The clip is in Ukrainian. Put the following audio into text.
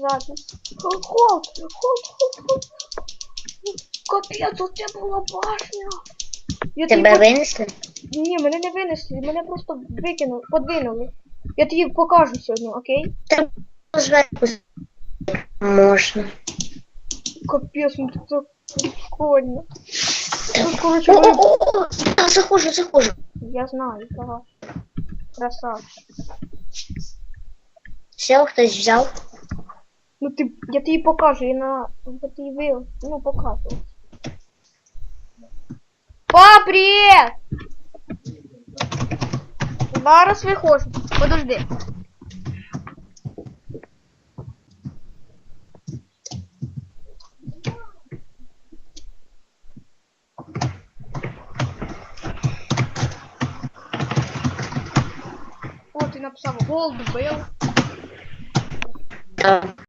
Холд, холд, холд, холд, холд. Капець, оце була башня. Я тобі Тебе по- винесли? Ні, мене не винесли, мене просто викинули, подвинули. Я тобі покажу сьогодні, окей? Та зверху можна. Капець, ну це так прикольно. Ну, коротше, О, о, о, о, я заходжу, заходжу. Я знаю, ага. Красавчик. Все, хтось взяв. Ну ти, я тобі покажу, я на я тобі ви, ну покажу. Па, привіт! Зараз виходжу. Подожди. О, ти написав бил. Там.